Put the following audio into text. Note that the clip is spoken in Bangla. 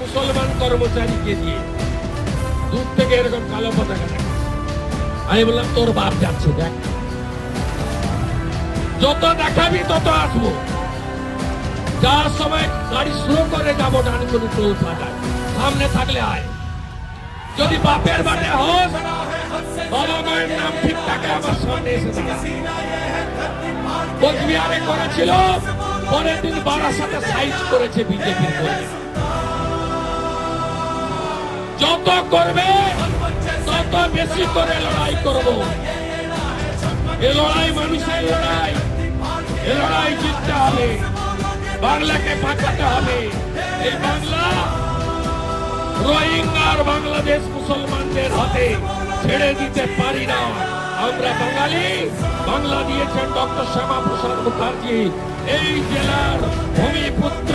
মুসলমান কর্মচারীকে দিয়ে দূর থেকে এরকম কালো পতাকা দেখা আমি বললাম, তোর বাপ যাচ্ছে, দেখ। যত দেখাবি, তত আসব। যাওয়ার সময় গাড়ি স্লো করে যাব ডানকুনি টোল ফাটায় সামনে থাকলে আয়। যদি বাপের বাড়ি হোস বাবা নাম ঠিক থাকে, আমার সামনে এসে কোচবিহারে করেছিল, পরের দিন বাড়ার সাথে সাইজ করেছে বিজেপির করে। যত করবে, তত বেশি করে লড়াই করব। এ লড়াই মানুষের লড়াই। এ লড়াই জিততে হবে। বাংলাকে বাঁচাতে হবে। এই বাংলা রোহিঙ্গার বাংলাদেশ মুসলমানদের হাতে ছেড়ে দিতে পারি না। আমরা বাঙালি। বাংলা দিয়েছেন ডক্টর শ্যামা প্রসাদ মুখার্জি। এই জেলার ভূমিপুত্র